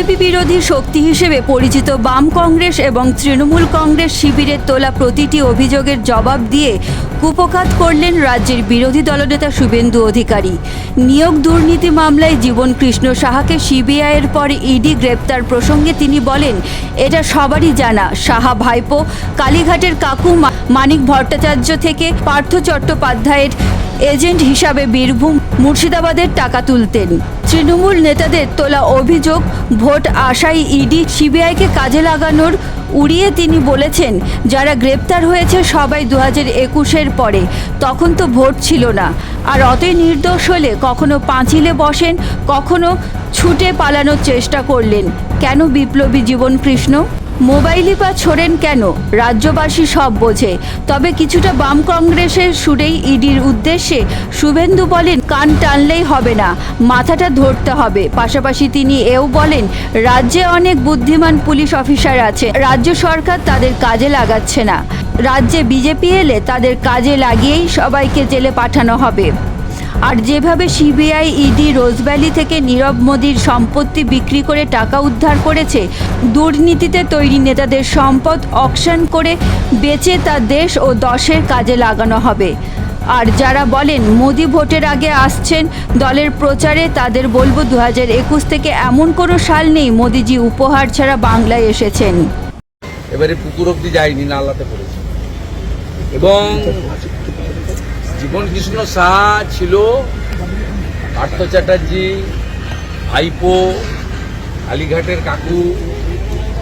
BJP বিরোধী শক্তি হিসেবে পরিচিত বাম কংগ্রেস এবং তৃণমূল কংগ্রেস শিবিরের তোলা প্রতিটি অভিযোগের জবাব দিয়ে কুপকাত করলেন রাজ্যের বিরোধী দলনেতা শুভেন্দু অধিকারী। নিয়োগ দুর্নীতি মামলায় জীবন কৃষ্ণ সাহাকে সিবিআইয়ের পর ইডি গ্রেপ্তার প্রসঙ্গে তিনি বলেন, এটা সবারই জানা। সাহা ভাইপো, কালীঘাটের কাকু মানিক ভট্টাচার্য থেকে পার্থ চট্টোপাধ্যায়ের এজেন্ট হিসাবে বীরভূম মুর্শিদাবাদের টাকা তুলতেন। তৃণমূল নেতাদের তোলা অভিযোগ, ভোট আশায় ইডি সিবিআইকে কাজে লাগানোর উড়িয়ে তিনি বলেছেন, যারা গ্রেপ্তার হয়েছে সবাই দু হাজার একুশের পরে, তখন তো ভোট ছিল না। আর অতই নির্দোষ হলে কখনো পাঁচিলে বসেন, কখনো ছুটে পালানোর চেষ্টা করলেন। কেন বিপ্লবী জীবন কৃষ্ণ? মোবাইলই বা ছোড়েন কেন? রাজ্যবাসী সব বোঝে। তবে কিছুটা বাম কংগ্রেসের সুরেই ইডির উদ্দেশ্যে শুভেন্দু বলেন, কান টানলেই হবে না, মাথাটা ধরতে হবে। পাশাপাশি তিনি এও বলেন, রাজ্যে অনেক বুদ্ধিমান পুলিশ অফিসার আছে, রাজ্য সরকার তাদের কাজে লাগাচ্ছে না। রাজ্যে বিজেপি এলে তাদের কাজে লাগিয়েই সবাইকে জেলে পাঠানো হবে। আর যেভাবে সিবিআই ইডি রোজভ্যালি থেকে নীরব মোদীর সম্পত্তি বিক্রি করে টাকা উদ্ধার করেছে, দুর্নীতিতে তৈরি নেতাদের সম্পদ অকশন করে বেচে তা দেশ ও দশের কাজে লাগানো হবে। আর যারা বলেন মোদি ভোটের আগে আসছেন, দলের প্রচারে তাদের বলব দু একুশ থেকে এমন কোনো সাল নেই মোদিজি উপহার ছাড়া বাংলায় এসেছেন। এবারে পুকুর অব্দি যায়নি, নালাতে পড়েছে। এবং জীবন কৃষ্ণ সাহা ছিল, পার্থ চ্যাটার্জি, ভাইপো, কালীঘাটের কাকু,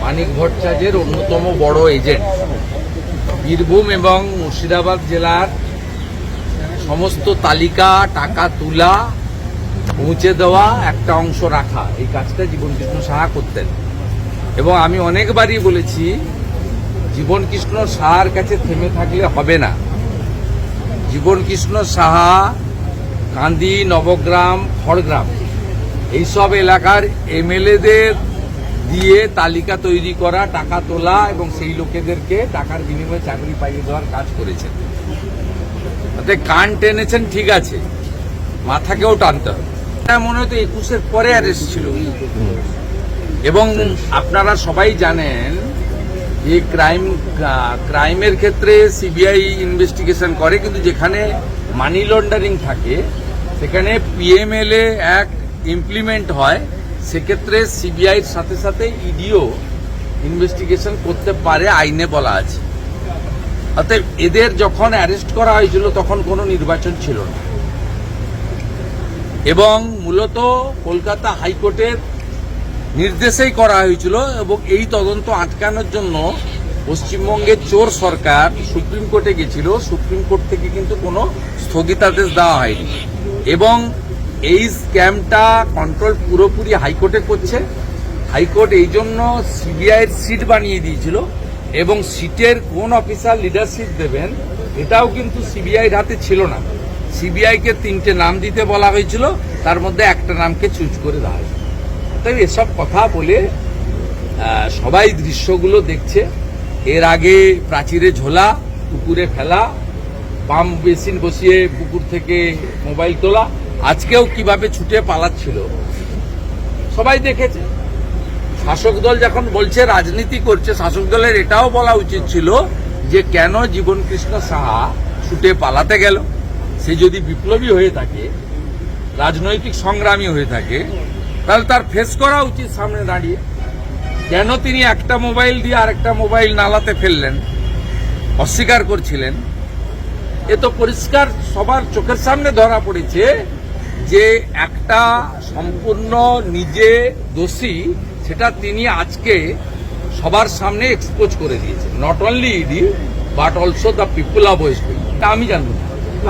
মানিক ভট্টাচার্যের অন্যতম বড় এজেন্ট। বীরভূম এবং মুর্শিদাবাদ জেলার সমস্ত তালিকা, টাকা তোলা পৌঁছে দেওয়া একটা অংশ রাখা। এই কাজটা জীবন কৃষ্ণ সাহা করতেন। এবং আমি অনেকবারই বলেছি, জীবন কৃষ্ণ সাহার কাছে থেমে থাকলে হবে না। জীবন কৃষ্ণ সাহা কান্দি নবগ্রাম খড়গ্রাম। এইসব এলাকার এমএলএদের দিয়ে তালিকা তৈরি করা টাকা তোলা এবং সেই লোকেদেরকে টাকার বিনিময়ে চাকরি পাইয়ে দেওয়ার কাজ করেছেন। তাতে কান টেনেছেন ঠিক আছে। মাথাকেও টানতে হবে। আমার মনে হতো একুশের পরে অ্যারেস্ট ছিল। এবং আপনারা সবাই জানেন যে ক্রাইম ক্রাইমের ক্ষেত্রে সিবিআই ইনভেস্টিগেশন করে, কিন্তু যেখানে মানি লন্ডারিং থাকে, সেখানে পিএমএলএ অ্যাক্ট ইমপ্লিমেন্ট হয়, সেক্ষেত্রে সিবিআইয়ের সাথে সাথে ইডিও ইনভেস্টিগেশন করতে পারে আইনে বলা আছে। অতএব এদের যখন অ্যারেস্ট করা হয়েছিল, তখন কোনো নির্বাচন ছিল না। এবং মূলত কলকাতা হাইকোর্টের নির্দেশেই করা হয়েছিল এবং এই তদন্ত আটকানোর জন্য পশ্চিমবঙ্গের চোর সরকার সুপ্রিম কোর্টে গেছিল। সুপ্রিম কোর্ট থেকে কিন্তু কোনো স্থগিতাদেশ দেওয়া হয়নি। এবং এই স্ক্যামটা কন্ট্রোল পুরোপুরি হাইকোর্টে করছে। হাইকোর্ট এই জন্য সিবিআইয়ের সিট বানিয়ে দিয়েছিল এবং সিটের কোন অফিসার লিডারশিপ দেবেন এটাও কিন্তু সিবিআইয়ের হাতে ছিল না। সিবিআইকে তিনটে নাম দিতে বলা হয়েছিল, তার মধ্যে একটা নামকে চুজ করে দেওয়া হয়েছে। তাই এসব কথা বলে সবাই দৃশ্যগুলো দেখছে। এর আগে প্রাচীরে ঝোলা, পুকুরে ফেলা পাম্প বেসিন বসিয়ে পুকুর থেকে মোবাইল তোলা, আজকেও কীভাবে ছুটে পালাচ্ছিল, সবাই দেখেছে। শাসক দল যখন বলছে রাজনীতি করছে, শাসক দলের এটাও বলা উচিত ছিল যে কেন জীবন কৃষ্ণ সাহা ছুটে পালাতে গেল? সে যদি বিপ্লবী হয়ে থাকে, রাজনৈতিক সংগ্রামী হয়ে থাকে তাহলে তার ফেস করা উচিত সামনে দাঁড়িয়ে। কেন তিনি একটা মোবাইল দিয়ে আরেকটা মোবাইল নালাতে ফেললেন অস্বীকার করছিলেন। এ তো পরিষ্কার সবার চোখের সামনে ধরা পড়েছে যে একটা সম্পূর্ণ নিজে দোষী সেটা তিনি আজকে সবার সামনে এক্সপোজ করে দিয়েছেন। Not only ED but also the people of West Bengal তা আমি জানব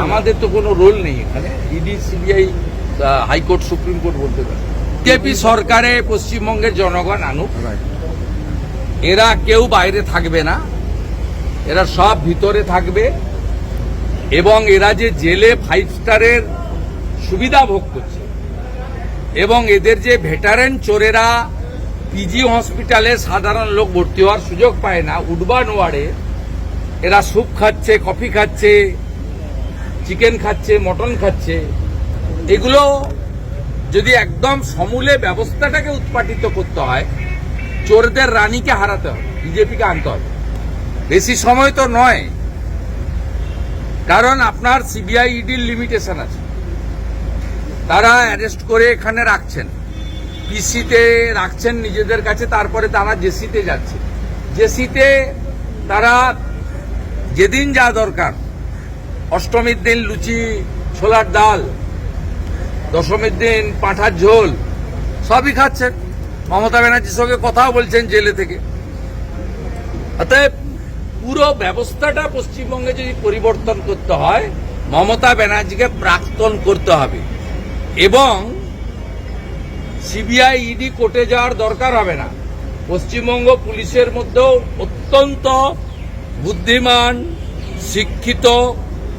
আমাদের তো কোনো রোল নেই এখানে। ED CBI high court supreme court বলতে পারে। বিজেপি সরকারে পশ্চিমবঙ্গের জনগণ আনুক, এরা কেউ বাইরে থাকবে না, এরা সব ভিতরে থাকবে, এবং এরা যে জেলে ফাইভ স্টারের সুবিধা ভোগ করছে, এবং এদের যে ভেটারেন চোরেরা পিজি হসপিটালে সাধারণ লোক ভর্তি হওয়ার সুযোগ পায় না, উডবান ওয়ার্ডে এরা স্যুপ খাচ্ছে, কফি খাচ্ছে, চিকেন খাচ্ছে, মটন খাচ্ছে, এগুলো যদি একদম সমূলে ব্যবস্থাটাকে উৎপাটিত করতে হয়, চোরদের রানীকে হারাতে হবে, বিজেপিকে আনতে হবে। বেশি সময় তো নয়, কারণ আপনার সিবিআই ইডির লিমিটেশন আছে। তারা অ্যারেস্ট করে এখানে রাখছেন। পিসিতে রাখছেন নিজেদের কাছে, তারপরে তারা জেসিতে যাচ্ছে। জেসিতে তারা যেদিন যা দরকার, অষ্টমীর দিন লুচি, ছোলার ডাল দশমীর দিন পাঁঠার ঝোল, সবই খাচ্ছেন। মমতা ব্যানার্জির সঙ্গে কথাও বলছেন জেলে থেকে। অতএব পুরো ব্যবস্থাটা পশ্চিমবঙ্গে যদি পরিবর্তন করতে হয়, মমতা ব্যানার্জিকে প্রাক্তন করতে হবে। এবং সিবিআই, ইডি কোর্টে যাওয়ার দরকার হবে না। পশ্চিমবঙ্গ পুলিশের মধ্যেও অত্যন্ত বুদ্ধিমান, শিক্ষিত,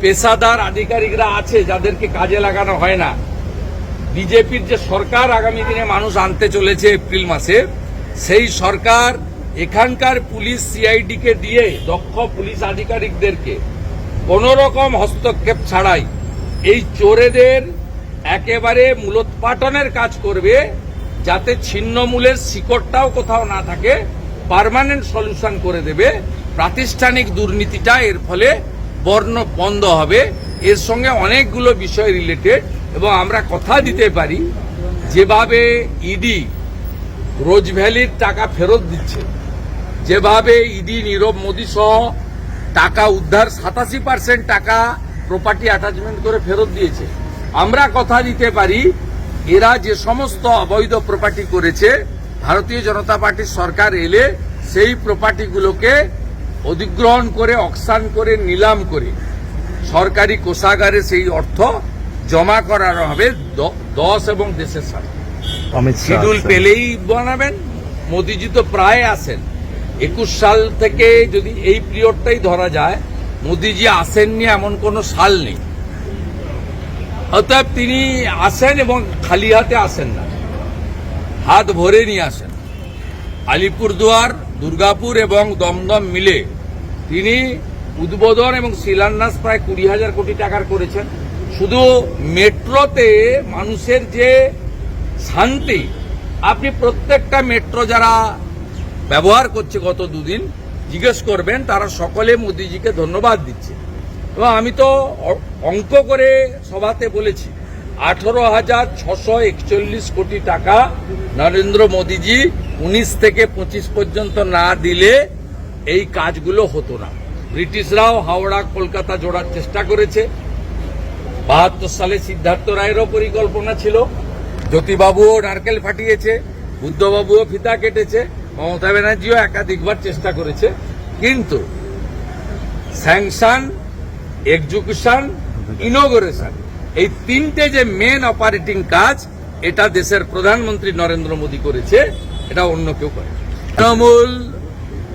পেশাদার আধিকারিকরা আছে যাদেরকে কাজে লাগানো হয় না। বিজেপির যে সরকার আগামী দিনে মানুষ আনতে চলেছে এপ্রিল মাসে, সেই সরকার এখানকার পুলিশ সিআইডিকে দিয়ে দক্ষ পুলিশ আধিকারিকদেরকে কোন রকম হস্তক্ষেপ ছাড়াই এই চোরেদের একেবারে মূলোৎপাটনের কাজ করবে, যাতে ছিন্নমূলের শিকড়টাও কোথাও না থাকে, পার্মানেন্ট সলিউশন করে দেবে, প্রাতিষ্ঠানিক দুর্নীতিটা এর ফলে বর্ণ বন্ধ হবে। এর সঙ্গে অনেকগুলো বিষয় রিলেটেড এবং আমরা কথা দিতে পারি, যেভাবে ইডি রোজ ভ্যালির টাকা ফেরত দিচ্ছে, যেভাবে ইডি নীরব মোদী সহ টাকা উদ্ধার, সাতাশি পার্সেন্ট টাকা প্রপার্টি অ্যাটাচমেন্ট করে ফেরত দিয়েছে। আমরা কথা দিতে পারি, এরা যে সমস্ত অবৈধ প্রপার্টি করেছে, ভারতীয় জনতা পার্টির সরকার এলে সেই প্রপার্টিগুলোকে অধিগ্রহণ করে অকসান করে, নিলাম করে, সরকারি কোষাগারে সেই অর্থ জমা করার হবে দশ এবং দেশের সাথে। শিডিউল পেলেই বানাবেন মোদিজি তো প্রায় আসেন একুশ সাল থেকে যদি এই পিরিয়ডটাই ধরা যায় মোদিজি আসেননি এমন কোনো সাল নেই। অতএব তিনি আসেন এবং খালি হাতে আসেন না। হাত ভরে নিয়ে আসেন। আলিপুরদুয়ার দুর্গাপুর এবং দমদম মিলে তিনি উদ্বোধন এবং শিলান্যাস প্রায় কুড়ি হাজার কোটি টাকার করেছেন। শুধু মেট্রোতে মানুষের যে শান্তি, আপনি প্রত্যেকটা মেট্রো যারা ব্যবহার করছে গত দুদিন, জিজ্ঞেস করবেন, তারা সকলে মোদিজিকে ধন্যবাদ দিচ্ছে। এবং আমি তো অঙ্ক করে সভাতে বলেছি, আঠারো হাজার ছশো একচল্লিশ কোটি টাকা নরেন্দ্র মোদিজি উনিশ থেকে পঁচিশ পর্যন্ত না দিলে এই কাজগুলো হতো না। ব্রিটিশরাও হাওড়া, কলকাতা জোড়ার চেষ্টা করেছে বাহাত্তর সালে সিদ্ধার্থ রায়েরও পরিকল্পনা ছিল। জ্যোতিবাবুও নারকেল ফাটিয়েছে, বুদ্ধবাবুও ফিতা কেটেছে, মমতা ব্যানার্জিও একাধিকবার চেষ্টা করেছে। কিন্তু স্যাংশন, এক্সিকিউশন, ইনোগ্রেশন, এই তিনটে যে মেন অপারেটিং কাজ, এটা দেশের প্রধানমন্ত্রী নরেন্দ্র মোদী করেছে, এটা অন্য কেউ করে। তৃণমূল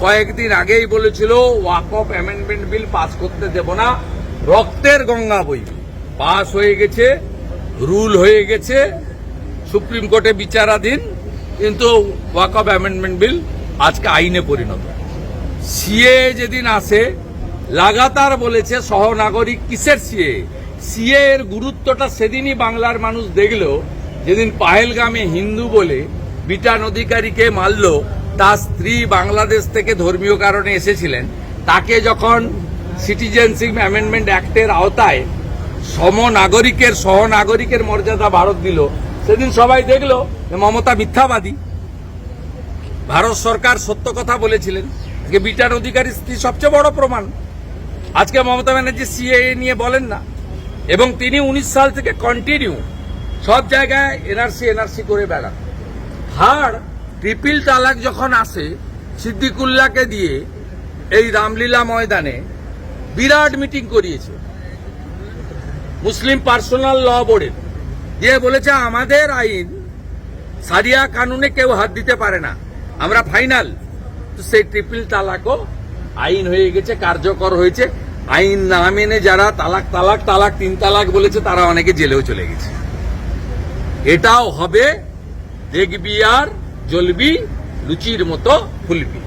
কয়েকদিন আগেই বলেছিল walk off amendment bill pass করতে দেব না, রক্তের গঙ্গা বই পাস হয়ে গেছে, রুল হয়ে গেছে, সুপ্রিম কোর্টে বিচারাধীন, কিন্তু ওয়াক অফ অ্যামেন্ডমেন্ট বিল আজকে আইনে পরিণত। সিএ যেদিন আসে, লাগাতার বলেছে সহনাগরিক কিসের সিএ? সিএ এর গুরুত্বটা সেদিনই বাংলার মানুষ দেখল, যেদিন পাহেলগামে হিন্দু বলে বিটান অধিকারীকে মারল তার স্ত্রী বাংলাদেশ থেকে ধর্মীয় কারণে এসেছিলেন। তাকে যখন সিটিজেনশিপ অ্যামেন্ডমেন্ট অ্যাক্টের আওতায় সমনাগরিকের, সহনাগরিকের মর্যাদা ভারত দিল। সেদিন সবাই দেখল মমতা মিথ্যাবাদী। ভারত সরকার সত্য কথা বলেছিলেন। বিটার অধিকারী স্ত্রী সবচেয়ে বড় প্রমাণ। আজকে মমতা ব্যানার্জি সিএএ নিয়ে বলেন না। এবং তিনি উনিশ সাল থেকে কন্টিনিউ সব জায়গায় এনআরসি এনআরসি করে বেড়ান। হাড় ট্রিপিল তালাক যখন আসে, সিদ্দিকুল্লাহকে দিয়ে এই রামলীলা ময়দানে বিরাট মিটিং করিয়েছে। মুসলিম পার্সোনাল ল বোর্ডের। দিয়ে বলেছে, আমাদের আইন, সারিয়া কানুনে কেউ হাত দিতে পারে না। আমরা ফাইনাল। তো সেই ট্রিপল তালাকও আইন হয়ে গেছে, কার্যকর হয়েছে। আইন না মেনে যারা তালাক তালাক তালাক, তিন তালাক বলেছে, তারা অনেকে জেলেও চলে গেছে। এটাও হবে দেখবি আর জ্বলবি লুচির মতো ফুলবি।